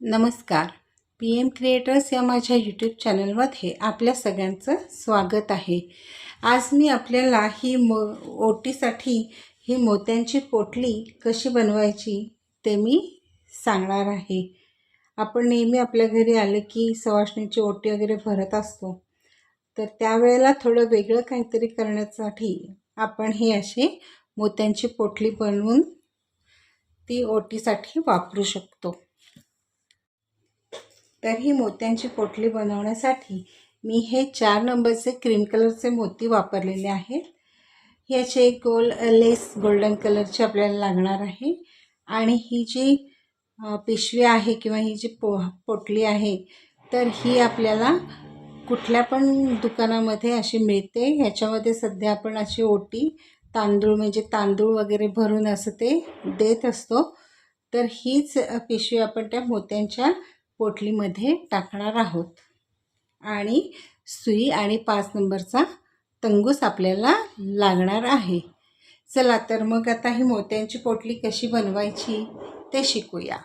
नमस्कार. P M creators या माझ्या यूट्यूब चॅनलमध्ये आपल्या सगळ्यांचं स्वागत आहे. आज मी आपल्याला ही मो ओटीसाठी ही मोत्यांची पोटली कशी बनवायची ते मी सांगणार आहे. आपण नेहमी आपल्या घरी आले की सवाष्णीची ओटी वगैरे भरत असतो. तर त्यावेळेला थोडं वेगळं काहीतरी करण्यासाठी आपण हे असे मोत्यांची पोटली बनवून ती ओटीसाठी वापरू शकतो. तर ही मोत्यांची पोटली बनवण्यासाठी मी हे चार नंबरचे क्रीम कलरचे मोती वापरलेले आहेत. ह्याचे एक गोल लेस गोल्डन कलरचे आपल्याला लागणार आहे. आणि ही जी पिशवी आहे किंवा ही जी पो पोटली आहे तर ही आपल्याला कुठल्या पण दुकानामध्ये अशी मिळते. ह्याच्यामध्ये सध्या आपण अशी ओटी तांदूळ म्हणजे तांदूळ वगैरे भरून असं ते देत असतो. तर हीच पिशवी आपण त्या मोत्यांच्या पोटलीमध्ये टाकणार आहोत. आणि सुई आणि पाच नंबरचा तंगूस आपल्याला लागणार आहे. चला तर मग आता ही मोत्यांची पोटली कशी बनवायची ते शिकूया.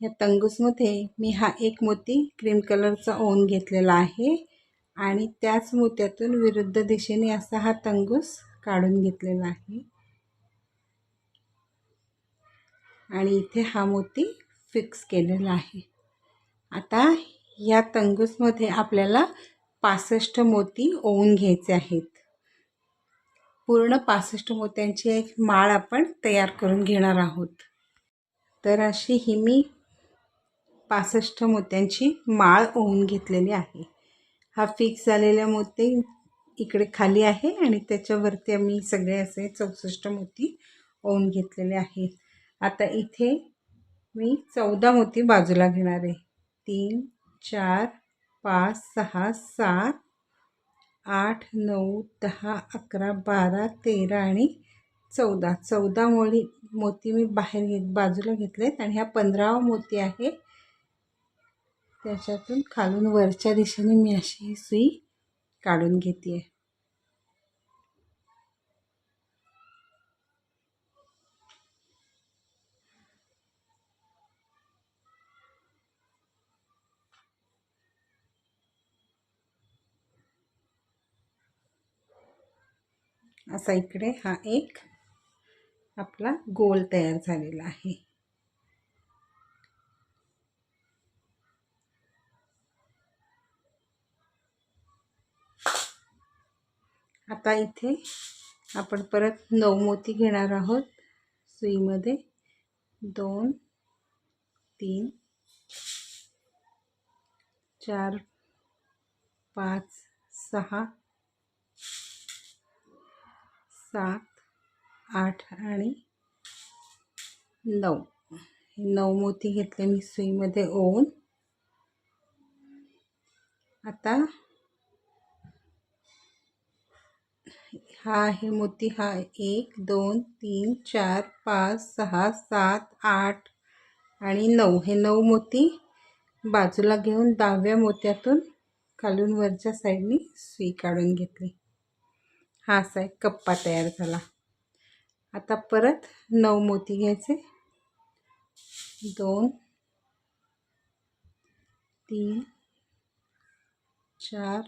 या तंगूसमध्ये मी हा एक मोती क्रीम कलरचा ओन घेतलेला आहे. आणि त्याच मोत्यातून विरुद्ध दिशेने असा हा तंगूस काढून घेतलेला आहे. आणि इथे हा मोती फिक्स केलेला आहे. आता या तंगूसमध्ये आपल्याला पासष्ट मोती ओवून घ्यायचे आहेत. पूर्ण पासष्ट मोत्यांची एक माळ आपण तयार करून घेणार आहोत. तर अशी ही मी पासष्ट मोत्यांची माळ ओवून घेतलेली आहे. हा फिक्स झालेला मोती इकडे खाली आहे आणि त्याच्यावरती आम्ही सगळे असे चौसष्ट मोती ओवून घेतलेले आहेत. आता इथे मी चौदा मोती बाजूला घेणार आहे. तीन चार पाच सहा सात आठ नऊ दहा अकरा बारा तेरा आणि चौदा. चौदा मोळी मोती मी बाहेर घेत बाजूला घेतलेत आणि ह्या पंधरावा मोती आहे. त्याच्यातून खालून वरच्या दिशेने मी अशी ही सुई काढून घेते आहे असा इकडे हा एक आपला गोल तयार झालेला आहे. आता इथे आपण परत नऊ मोती घेणार आहोत. सुईमध्ये दोन तीन चार पाच सहा सात आठ आणि नऊ. नऊ मोती घेतले मी सुईमध्ये ओवून. आता हा आहे मोती. हा एक दोन तीन चार पाच सहा सात आठ आणि नऊ. हे नऊ मोती बाजूला घेऊन दहाव्या मोत्यातून खालून वरच्या साईडनी सुई काढून घेतली. हा असा एक कप्पा तयार झाला. आता परत नऊ मोती घ्यायचे. दोन तीन चार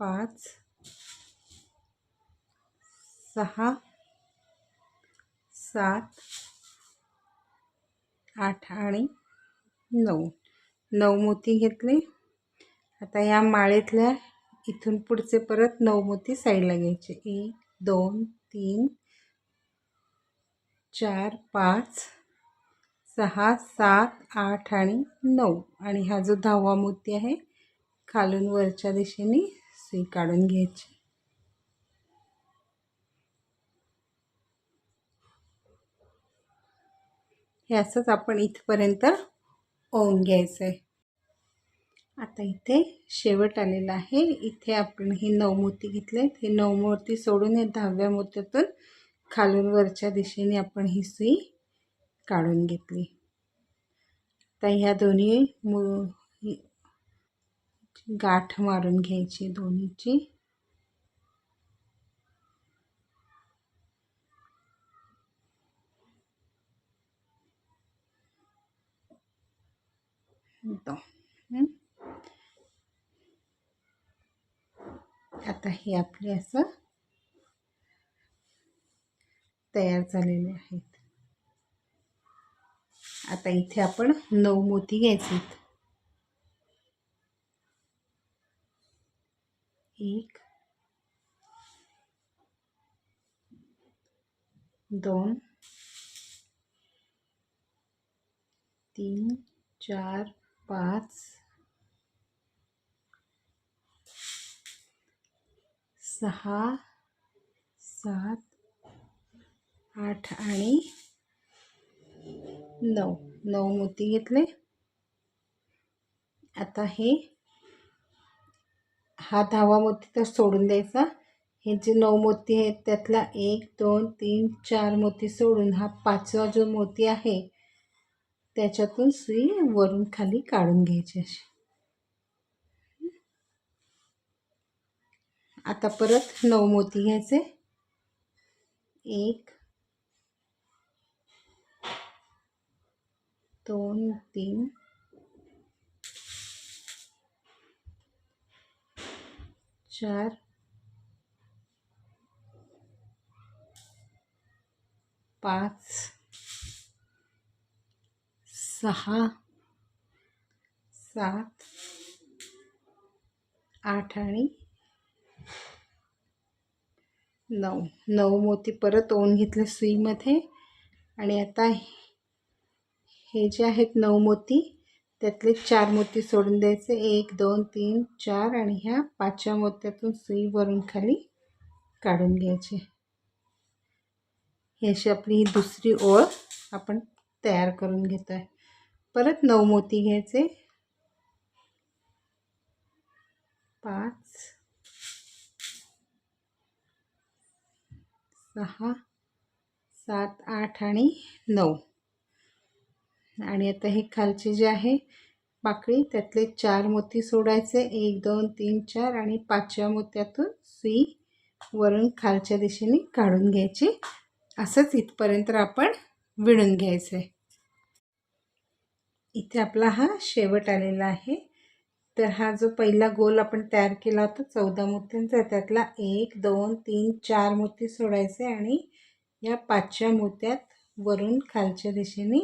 पाच सहा सात आठ आणि नऊ. नऊ मोती घेतले. आता या माळेतल्या इथून पुढचे परत नऊ मोती साईडला घ्यायचे. एक दोन तीन चार पाच सहा सात आठ आणि नऊ. आणि हा जो दहावा मोती आहे खालून वरच्या दिशेने सुई काढून घ्यायची. हे असंच आपण इथपर्यंत ओवून घ्यायचं आहे आता इथे शेवट आलेला आहे. इथे आपण ही नऊ मोती घेतलेत हे नऊ मोती सोडून या दहाव्या मोत्यातून खालून वरच्या दिशेने आपण ही सुई काढून घेतली. तर ह्या दोन्ही मो गाठ मारून घ्यायची दोन्हीची. दोन आता हे आपले असं तयार झालेले आहेत. आता इथे आपण नऊ मोती घ्यायचे एक दोन तीन चार पाच सहा सात आठ आणि नऊ. नऊ मोती घेतले. आता हे हा दहावा मोती तर सोडून द्यायचा. हे जे नऊ मोती आहेत त्यातला एक दोन तीन चार मोती सोडून हा पाचवा जो मोती आहे त्याच्यातून सुई वरून खाली काढून घ्यायची अशी. आता परत नऊ मोती घ्यायचे. एक दोन तीन चार पाच सहा सात आठ आणि नऊ. नऊ मोती परत ओन घेतले सुईमध्ये. आणि आता हे जे आहेत नऊ मोती त्यातले चार मोती सोडून द्यायचे. एक दोन तीन चार आणि ह्या पाचव्या मोत्यातून सुई वरून खाली काढून घ्यायचे. ही अशी आपली ही दुसरी ओळ आपण तयार करून घेतो आहे परत नऊ मोती घ्यायचे. पाच सहा सात आठ आणि नऊ. आणि आता हे खालचे जे आहे पाकळी त्यातले चार मोती सोडायचे. एक दोन तीन चार आणि पाचव्या मोत्यातून सुई वरून खालच्या दिशेने काढून घ्यायची. असंच इथपर्यंत आपण विणून घ्यायचं. आहे इथे आपला हा शेवट आलेला आहे. तर हा जो पहिला गोल आपण तयार केला होता चौदा मोत्यांचा त्यातला एक दोन तीन चार मोती सोडायचे आणि या पाचव्या मोत्यात वरून खालच्या दिशेने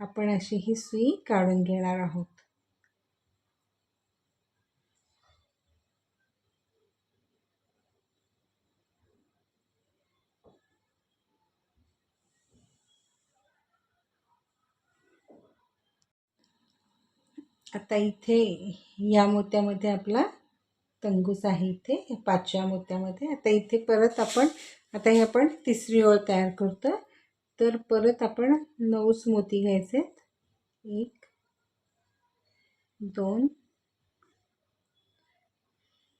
आपण अशी ही सुई काढून घेणार आहोत. आता इथे या मोत्यामध्ये आपला तंगूस आहे इथे पाचव्या मोत्यामध्ये. आता इथे परत आपण आता हे आपण तिसरी ओळ तयार करतो. तर परत आपण नऊच मोती घ्यायचे एक दोन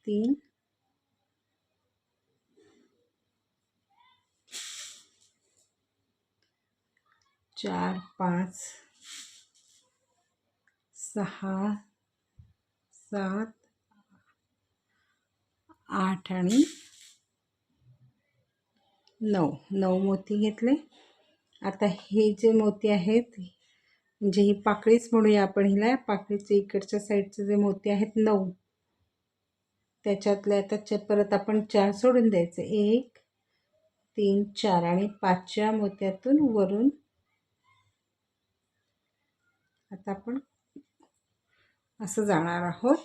तीन चार पाच सहा सात आठ आणि नऊ. नऊ मोती घेतले. आता हे जे मोती आहेत म्हणजे ही पाकळीच म्हणूया आपण हिला. पाकळीचे इकडच्या साईडचे जे मोती आहेत नऊ. त्याच्यातले आता परत आपण चार सोडून द्यायचे. एक तीन चार आणि पाचव्या मोत्यातून वरून आता आपण असं जाणार आहोत.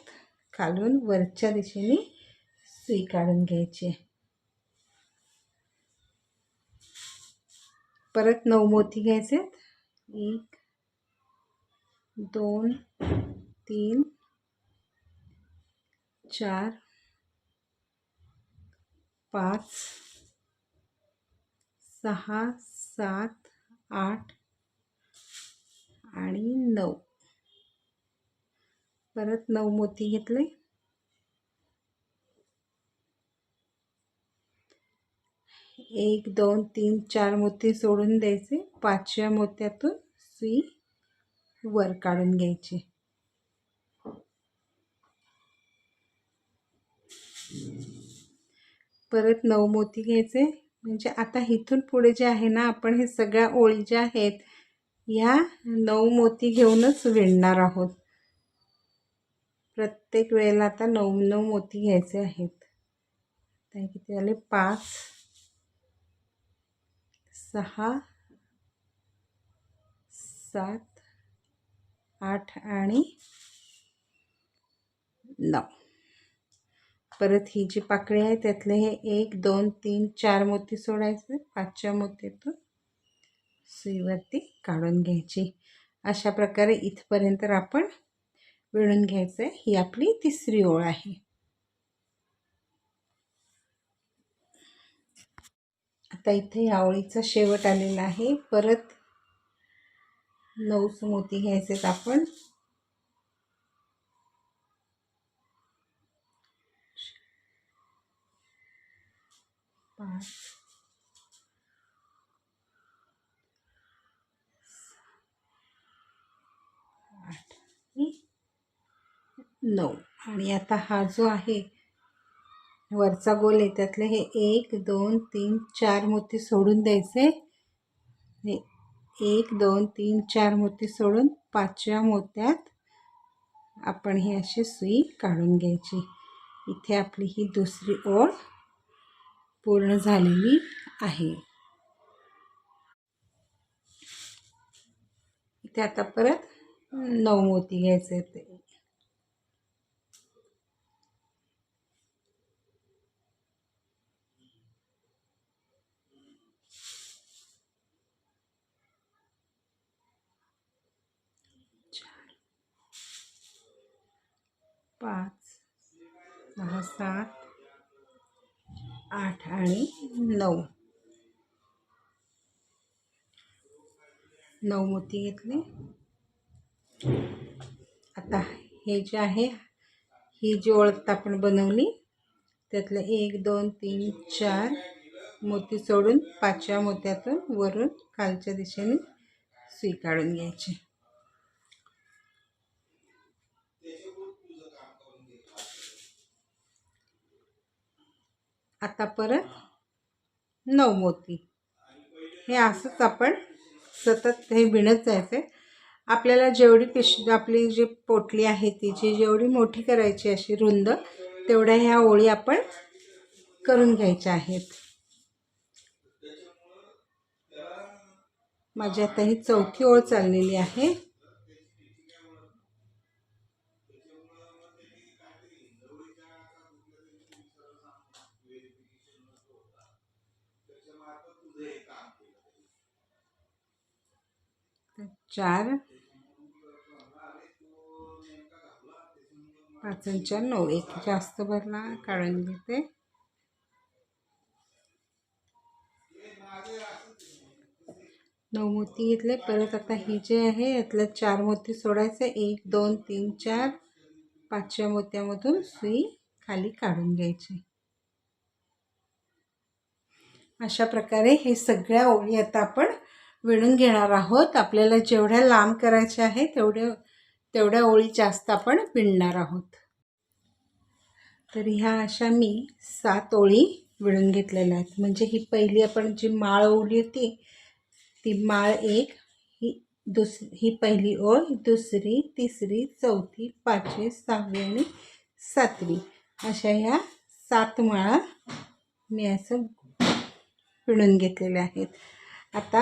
खालून वरच्या दिशेने सुई काढून घ्यायची परत नऊ मोती घ्यायचे एक दोन तीन चार पाच सहा सात आठ आणि नऊ. परत नऊ मोती घेतले. एक दोन तीन चार मोती सोडून द्यायचे. पाचव्या मोत्यातून सुई वर काढून घ्यायची. परत नऊ मोती घ्यायचे. म्हणजे आता इथून पुढे जे आहे ना आपण हे सगळ्या ओळी ज्या आहेत ह्या नऊ मोती घेऊनच विणणार आहोत. प्रत्येक वेळेला आता नऊ नऊ मोती घ्यायचे आहेत. तर किती झाले पाच सहा सात आठ आणि नऊ. परत ही जी पाकळी आहे त्यातले हे एक दोन तीन चार मोती सोडायचे. पाचच्या मोतीतून सुईवरती काढून घ्यायची. अशा प्रकारे इथपर्यंत आपण विणून घ्यायचं. आहे ही आपली तिसरी ओळ आहे. आता इथे या ओळीचा शेवट आलेला आहे. परत नऊ मोती घ्यायचेत आपण. पाच नऊ. आणि आता हा जो आहे वरचा गोल आहे त्यातले हे एक दोन तीन चार मोती सोडून द्यायचे. हे एक दोन तीन चार मोती सोडून पाचव्या मोत्यात आपण ही अशी सुई काढून घ्यायची. इथे आपली ही दुसरी ओळ पूर्ण झालेली आहे. इथे आता परत नऊ मोती घ्यायचे ते पाच सहा सात आठ आणि नऊ. नऊ मोती घेतले. आता हे जे आहे ही जी ओळख आपण बनवली त्यातलं एक दोन तीन चार मोती सोडून पाचव्या मोत्यातून वरून खालच्या दिशेने सुई काढून घ्यायची. आता परत नऊ मोती. हे असंच आपण सतत हे विणत जायचं आहे आपल्याला जेवढी पिश आपली जी पोटली आहे तिची जेवढी मोठी करायची अशी रुंद तेवढ्या ह्या ओळी आपण करून घ्यायच्या आहेत. माझी आता ही चौथी ओळ चाललेली आहे. चार. पाचच्या नऊ. एक जास्त भरला काढून घेते. नऊ मोती घेतले परत आता ही जे आहे यातल्या चार मोती सोडायचे. एक दोन तीन चार. पाचव्या मोत्यामधून सुई खाली काढून घ्यायची. अशा प्रकारे हे सगळ्या ओळी आता आपण विणून घेणार आहोत. आपल्याला जेवढ्या लांब करायच्या आहे तेवढ्या तेवढ्या ओळी जास्त आपण विणणार आहोत. तर ह्या अशा मी सात ओळी विणून घेतलेल्या आहेत. म्हणजे ही पहिली आपण जी माळ ओळी होती ती माळ एक ही दुस ही पहिली ओळ दुसरी तिसरी चौथी पाचवी सहावी आणि सातवी. अशा ह्या सात माळा मी असं विणून घेतलेल्या आहेत. आता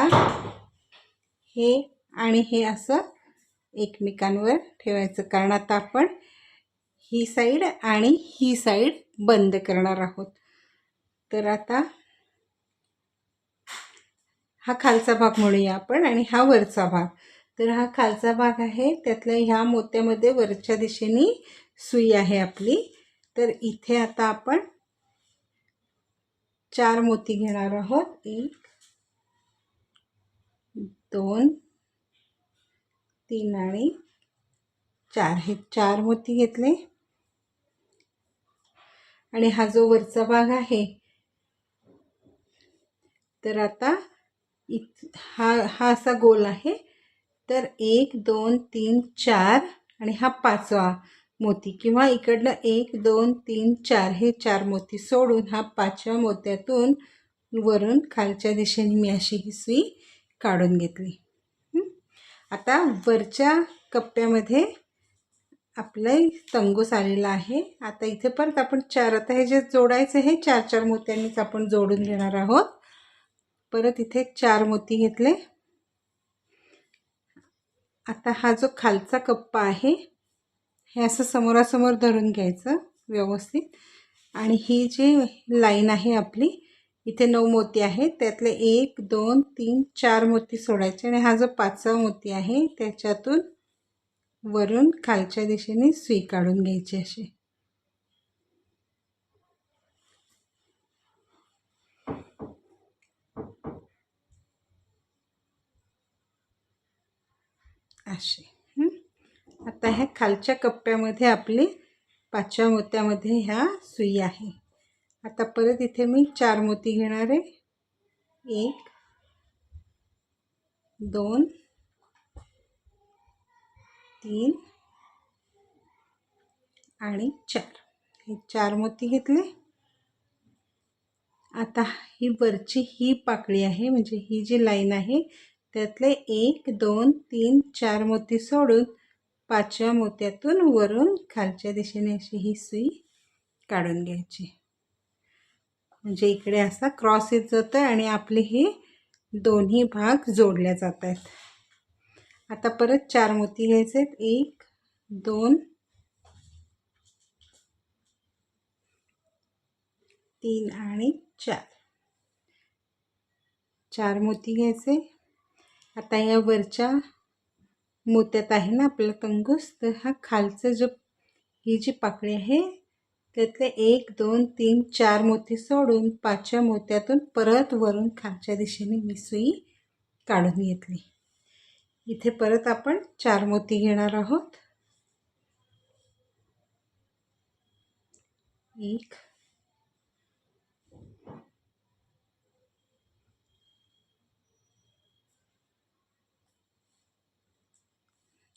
हे आणि हे असं एकमेकांवर ठेवायचं. कारण आता आपण ही साईड आणि ही साईड बंद करणार आहोत. तर आता हा खालचा भाग म्हणूया आपण आणि हा वरचा भाग. तर हा खालचा भाग आहे त्यातल्या ह्या मोत्यामध्ये वरच्या दिशेने सुई आहे आपली. तर इथे आता आपण चार मोती घेणार आहोत. एक दोन तीन आणि चार. हे चार मोती घेतले. आणि हा जो वरचा भाग आहे तर आता इत हा हा असा गोल आहे. तर एक दोन तीन चार आणि हा पाचवा मोती. किंवा इकडनं एक दोन तीन चार हे चार मोती सोडून हा पाचव्या मोत्यातून वरून खालच्या दिशेने मी अशी ही सुई काढून घेतली. आता वरच्या कप्प्यामध्ये आपलं तंगूस आलेला आहे. आता इथे परत आपण चार आता हे जे जोडायचं हे चार चार मोत्यांनीच आपण जोडून घेणार आहोत. परत इथे चार मोती घेतले. आता हा जो खालचा कप्पा आहे हे असं समोरासमोर धरून घ्यायचं व्यवस्थित. आणि ही जी लाईन आहे आपली इथे नऊ मोती आहेत. त्यातले एक दोन तीन चार मोती सोडायचे आणि हा जो पाचवा मोती आहे त्याच्यातून वरून खालच्या दिशेने सुई काढून घ्यायची अशी. असे आता ह्या खालच्या कप्प्यामध्ये आपली पाचव्या मोत्यामध्ये ह्या सुई आहे. आता परत इथे मी चार मोती घेणार आहे. एक दोन तीन आणि चार. हे चार मोती घेतले. आता ही वरची ही पाकळी आहे म्हणजे ही जी लाईन आहे त्यातले एक दोन तीन चार मोती सोडून पाचव्या मोत्यातून वरून खालच्या दिशेने अशी ही सुई काढून घ्यायची. म्हणजे इकडे असा क्रॉस येत जातं आणि आपले हे दोन्ही भाग जोडले जात आहेत आता परत चार मोती घ्यायचे आहेत. एक दोन तीन आणि चार. चार मोती घ्यायचे. आता या वरच्या मोत्यात आहे ना आपला तंगूस तर हा खालचं जो ही जी पाकळी आहे त्यातले एक दोन तीन चार मोती सोडून पाचव्या मोत्यातून परत वरून खालच्या दिशेने मी सुई काढून घेतली. इथे परत आपण चार मोती घेणार आहोत. एक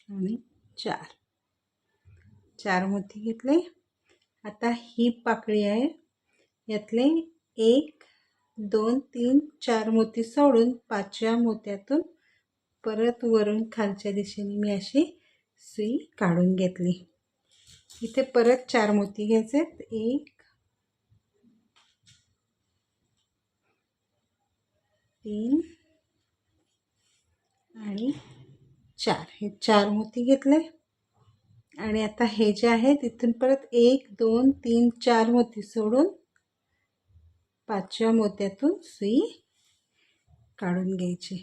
आणि चार. चार मोती घेतले. आता ही पाकळी आहे. यातले एक दोन तीन चार मोती सोडून पाचव्या मोत्यातून परत वरून खालच्या दिशेने मी अशी सुई काढून घेतली. इथे परत चार मोती घ्यायचे एक तीन आणि चार. हे चार मोती घेतले. आणि आता हे जे आहे तिथून परत एक दोन तीन चार मोती सोडून पाचव्या मोत्यातून सुई काढून घ्यायची.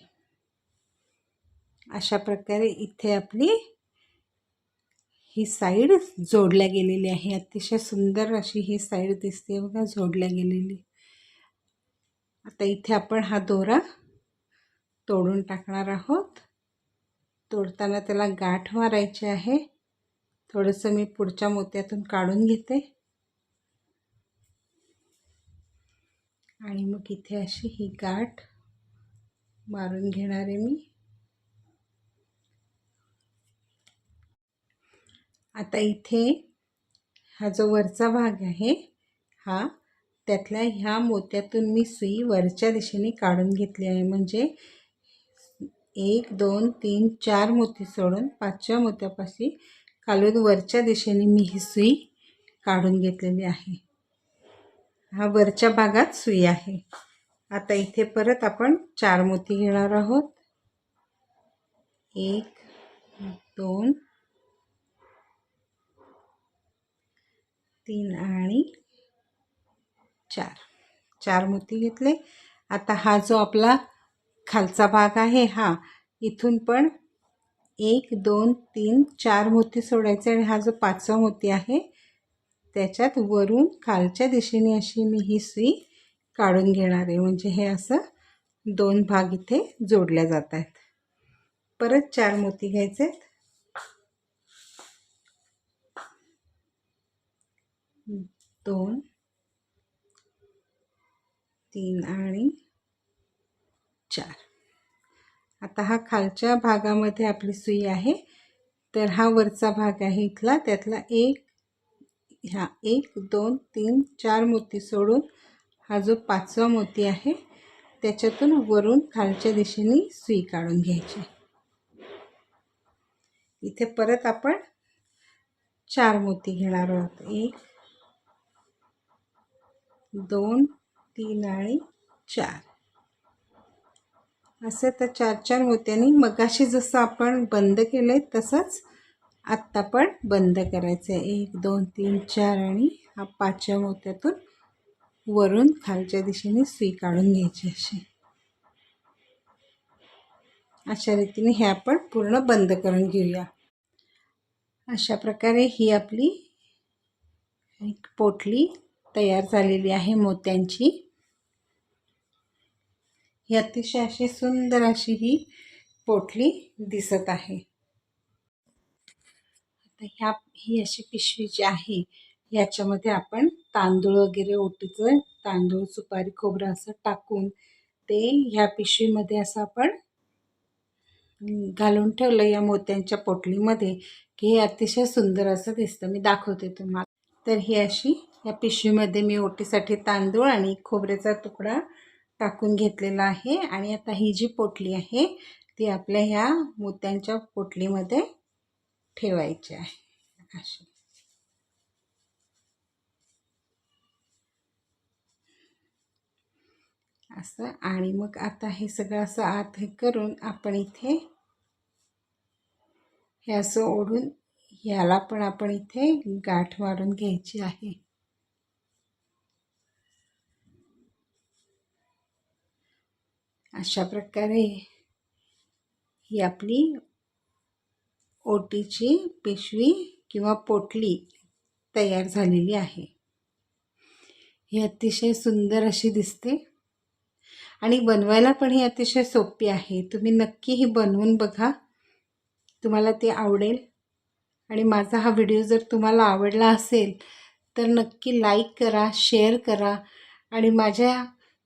अशा प्रकारे इथे आपली ही साईड जोडल्या गेलेली आहे. अतिशय सुंदर अशी ही साईड दिसते बघा जोडल्या गेलेली. आता इथे आपण हा दोरा तोडून टाकणार आहोत. तोडताना त्याला गाठ मारायची आहे. थोडंसं मी पुढच्या मोत्यातून काढून घेते. आणि मग इथे अशी ही गाठ मारून घेणार आहे मी. आता इथे हा जो वरचा भाग आहे हा त्यातल्या ह्या मोत्यातून मी सुई वरच्या दिशेने काढून घेतली आहे. म्हणजे एक दोन तीन चार मोती सोडून पाचव्या मोत्यापाशी खालून वरच्या दिशेने मी ही सुई काढून घेतलेली आहे. हा वरच्या भागात सुई आहे. आता इथे परत आपण चार मोती घेणार आहोत. एक दोन तीन आणि चार. चार मोती घेतले. आता हा जो आपला खालचा भाग आहे हा इथून पण एक दोन तीन चार मोती सोडायचे आणि हा जो पाचवा मोती आहे त्याच्यात वरून खालच्या दिशेने अशी मी ही सुई काढून घेणार आहे. म्हणजे हे असं दोन भाग इथे जोडल्या जात आहेत. परत चार मोती घ्यायचे दोन तीन आणि आता हा खालच्या भागामध्ये आपली सुई आहे. तर हा वरचा भाग आहे इथला. त्यातला एक ह्या एक दोन तीन चार मोती सोडून हा जो पाचवा मोती आहे त्याच्यातून वरून खालच्या दिशेने सुई काढून घ्यायची. इथे परत आपण चार मोती घेणार आहोत. एक दोन तीन आणि चार. असं तर चार चार मोत्यांनी मगाशी जसं आपण बंद केलं आहे तसंच आत्ता पण बंद करायचं आहे एक दोन तीन चार आणि हा पाचव्या मोत्यातून वरून खालच्या दिशेने सुई काढून घ्यायची अशी. अशा रीतीने हे आपण पूर्ण बंद करून घेऊया. अशा प्रकारे ही आपली एक पोटली तयार झालेली आहे मोत्यांची. ही अतिशय अशी सुंदर अशी ही पोटली दिसत आहे. आता ह्या ही अशी पिशवी जी आहे याच्यामध्ये आपण तांदूळ वगैरे ओटीचं तांदूळ सुपारी खोबरं असं टाकून ते ह्या पिशवीमध्ये असं आपण घालून ठेवलं या मोत्यांच्या पोटलीमध्ये की हे अतिशय सुंदर असं दिसतं. मी दाखवते तुम्हाला. तर ही अशी या पिशवीमध्ये मी ओटीसाठी तांदूळ आणि खोबऱ्याचा तुकडा टाकून घेतलेला आहे. आणि आता ही जी पोटली आहे ती आपल्या ह्या मोत्यांच्या पोटलीमध्ये ठेवायची आहे. अशी. असं. आणि मग आता हे सगळं असं आत हे करून आपण इथे हे असं ओढून ह्याला पण आपण इथे गाठ मारून घ्यायची आहे. अशा प्रकारे ही आपली ओटीची पिशवी किंवा पोटली तयार झालेली आहे. ही अतिशय सुंदर अशी दिसते. आणि बनवायला पण ही अतिशय सोपी आहे. तुम्ही नक्की ही बनवून बघा. तुम्हाला ते आवडेल. आणि माझा हा व्हिडिओ जर तुम्हाला आवडला असेल तर नक्की लाईक करा शेअर करा. आणि माझ्या